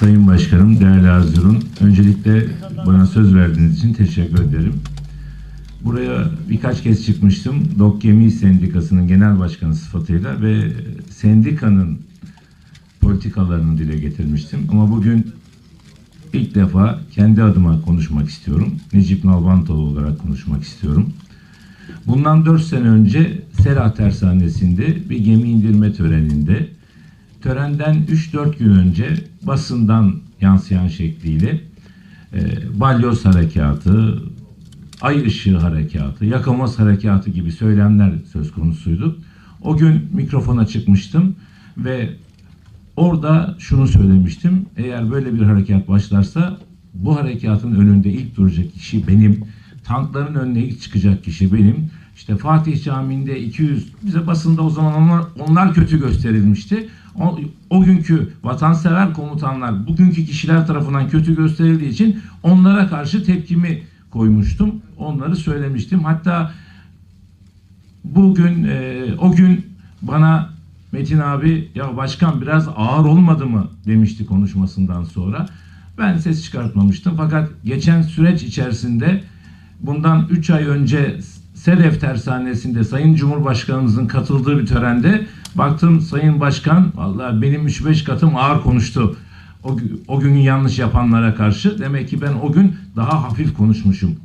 Sayın Başkanım, değerli Erzurum, öncelikle bana söz verdiğiniz için teşekkür ederim. Buraya birkaç kez çıkmıştım. Dok Gemi Sendikası'nın genel başkanı sıfatıyla ve sendikanın politikalarını dile getirmiştim. Ama bugün ilk defa kendi adıma konuşmak istiyorum. Necip Nalbantoğlu olarak konuşmak istiyorum. Bundan 4 sene önce Sera Tersanesi'nde bir gemi indirme töreninde törenden 3-4 gün önce basından yansıyan şekliyle e, balyoz harekatı, ay ışığı harekatı, yakamoz harekatı gibi söylemler söz konusuydu. O gün mikrofona çıkmıştım ve orada şunu söylemiştim. Eğer böyle bir harekat başlarsa bu harekatın önünde ilk duracak kişi benim. Tankların önüne ilk çıkacak kişi benim. İşte Fatih Camii'nde 200 bize basında o zaman onlar, onlar kötü gösterilmişti. O, o günkü vatansever komutanlar bugünkü kişiler tarafından kötü gösterildiği için onlara karşı tepkimi koymuştum. Onları söylemiştim. Hatta bugün e, o gün bana Metin abi ya başkan biraz ağır olmadı mı demişti konuşmasından sonra. Ben ses çıkartmamıştım fakat geçen süreç içerisinde bundan 3 ay önce Sedef Tersanesi'nde Sayın Cumhurbaşkanımızın katıldığı bir törende baktım Sayın Başkan vallahi benim 3-5 katım ağır konuştu. O, o günün yanlış yapanlara karşı. Demek ki ben o gün daha hafif konuşmuşum.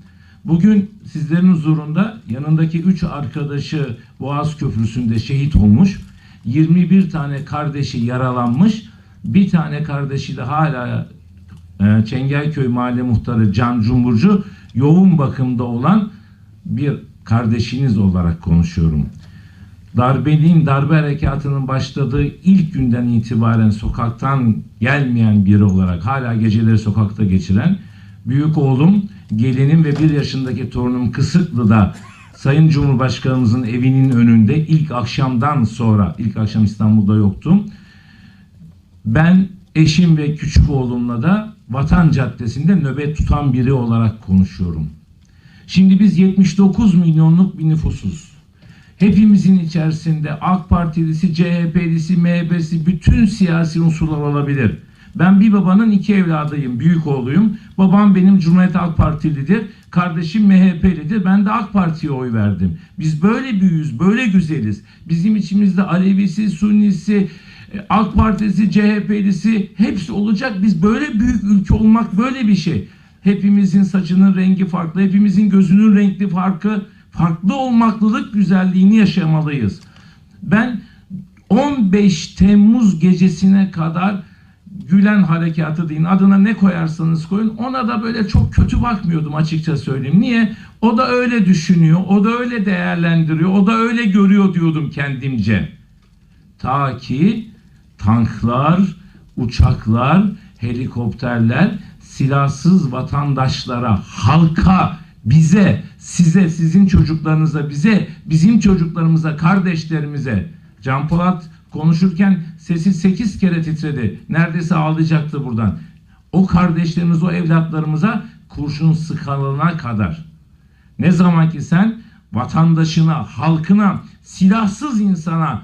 Bugün sizlerin huzurunda yanındaki 3 arkadaşı Boğaz Köprüsü'nde şehit olmuş. 21 tane kardeşi yaralanmış. Bir tane kardeşi de hala e, Çengelköy Mahalle Muhtarı Can Cumburcu yoğun bakımda olan bir kardeşiniz olarak konuşuyorum. Darbenin, darbe harekatının başladığı ilk günden itibaren sokaktan gelmeyen biri olarak hala geceleri sokakta geçiren büyük oğlum, gelinim ve bir yaşındaki torunum Kısıklı'da Sayın Cumhurbaşkanımızın evinin önünde ilk akşamdan sonra, ilk akşam İstanbul'da yoktum. Ben eşim ve küçük oğlumla da Vatan Caddesi'nde nöbet tutan biri olarak konuşuyorum. Şimdi biz 79 milyonluk bir nüfusuz. Hepimizin içerisinde AK Partilisi, CHP'lisi, MHP'si bütün siyasi unsurlar olabilir. Ben bir babanın iki evladıyım, büyük oğluyum. Babam benim Cumhuriyet Halk Partilidir. Kardeşim MHP'lidir. Ben de AK Parti'ye oy verdim. Biz böyle büyüyüz, böyle güzeliz. Bizim içimizde Alevisi, Sunnisi, e, AK Partisi, CHP'lisi hepsi olacak. Biz böyle büyük ülke olmak böyle bir şey. Hepimizin saçının rengi farklı, hepimizin gözünün renkli farkı, farklı olmaklılık güzelliğini yaşamalıyız. Ben 15 Temmuz gecesine kadar Gülen Harekatı deyin adına ne koyarsanız koyun ona da böyle çok kötü bakmıyordum açıkça söyleyeyim. Niye? O da öyle düşünüyor, o da öyle değerlendiriyor, o da öyle görüyor diyordum kendimce. Ta ki tanklar, uçaklar, helikopterler silahsız vatandaşlara, halka, bize, size, sizin çocuklarınıza, bize, bizim çocuklarımıza, kardeşlerimize. Can Polat konuşurken sesi sekiz kere titredi. Neredeyse ağlayacaktı buradan. O kardeşlerimiz, o evlatlarımıza kurşun sıkılana kadar. Ne zaman ki sen vatandaşına, halkına, silahsız insana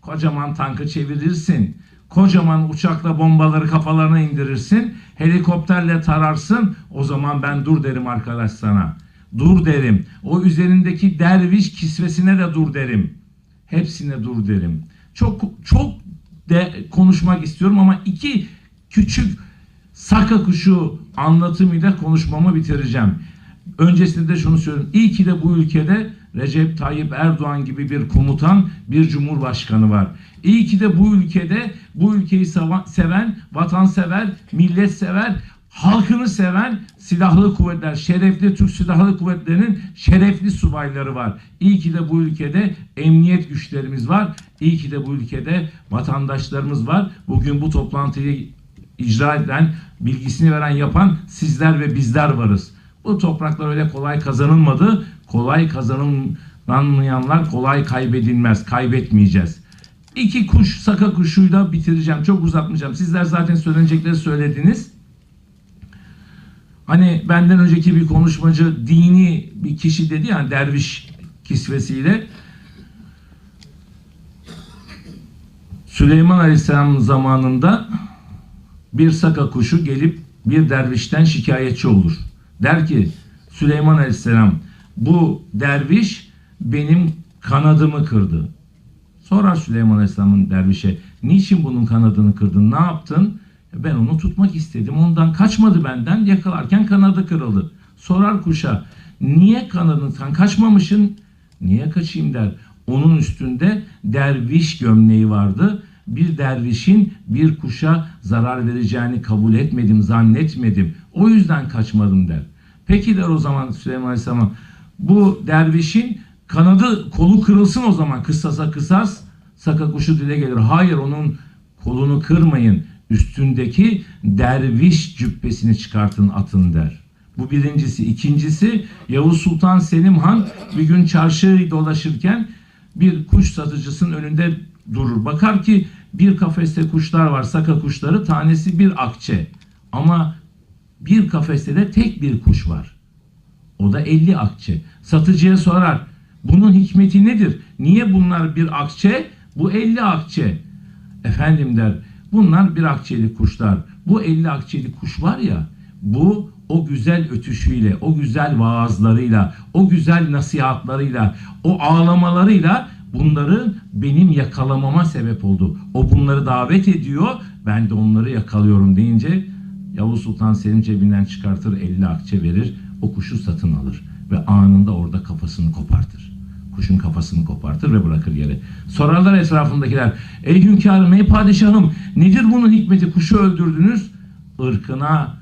kocaman tankı çevirirsin, kocaman uçakla bombaları kafalarına indirirsin, helikopterle tararsın, o zaman ben dur derim arkadaş sana. Dur derim. O üzerindeki derviş kisvesine de dur derim. Hepsine dur derim. Çok çok de konuşmak istiyorum ama iki küçük saka kuşu anlatımıyla konuşmamı bitireceğim. Öncesinde de şunu söyleyeyim. İyi ki de bu ülkede Recep Tayyip Erdoğan gibi bir komutan, bir cumhurbaşkanı var. İyi ki de bu ülkede bu ülkeyi seven, vatansever, milletsever, halkını seven silahlı kuvvetler, şerefli Türk Silahlı Kuvvetleri'nin şerefli subayları var. İyi ki de bu ülkede emniyet güçlerimiz var. İyi ki de bu ülkede vatandaşlarımız var. Bugün bu toplantıyı icra eden, bilgisini veren, yapan sizler ve bizler varız. Bu topraklar öyle kolay kazanılmadı. Kolay kazanılmayanlar kolay kaybedilmez. Kaybetmeyeceğiz. İki kuş, saka kuşuyla bitireceğim. Çok uzatmayacağım. Sizler zaten söylenecekleri söylediniz. Hani benden önceki bir konuşmacı dini bir kişi dedi ya derviş kisvesiyle. Süleyman Aleyhisselam zamanında bir saka kuşu gelip bir dervişten şikayetçi olur. Der ki Süleyman Aleyhisselam bu derviş benim kanadımı kırdı. Sorar Süleyman Aleyhisselam'ın dervişe niçin bunun kanadını kırdın ne yaptın? Ben onu tutmak istedim ondan kaçmadı benden yakalarken kanadı kırıldı. Sorar kuşa niye kanadından kaçmamışın? Niye kaçayım der. Onun üstünde derviş gömleği vardı. Bir dervişin bir kuşa zarar vereceğini kabul etmedim, zannetmedim. O yüzden kaçmadım der. Peki der o zaman Süleyman Aleyhisselam bu dervişin kanadı kolu kırılsın o zaman kıssasa kısas saka kuşu dile gelir. Hayır onun kolunu kırmayın. Üstündeki derviş cübbesini çıkartın atın der. Bu birincisi. İkincisi Yavuz Sultan Selim Han bir gün çarşı dolaşırken bir kuş satıcısının önünde durur. Bakar ki bir kafeste kuşlar var, saka kuşları, tanesi bir akçe. Ama bir kafeste de tek bir kuş var. O da 50 akçe. Satıcıya sorar. Bunun hikmeti nedir? Niye bunlar bir akçe, bu 50 akçe? Efendim der. Bunlar bir akçeli kuşlar. Bu 50 akçeli kuş var ya, bu o güzel ötüşüyle, o güzel vaazlarıyla, o güzel nasihatlarıyla, o ağlamalarıyla bunları benim yakalamama sebep oldu. O bunları davet ediyor, ben de onları yakalıyorum deyince Yavuz Sultan Selim cebinden çıkartır 50 akçe verir, o kuşu satın alır ve anında orada kafasını kopartır. Kuşun kafasını kopartır ve bırakır yere. Sorarlar etrafındakiler, ey hünkârım, ey padişahım nedir bunun hikmeti? Kuşu öldürdünüz, ırkına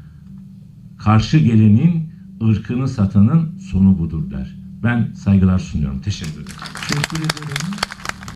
karşı gelenin, ırkını satanın sonu budur der. Ben saygılar sunuyorum. Teşekkür ederim. Teşekkür ederim.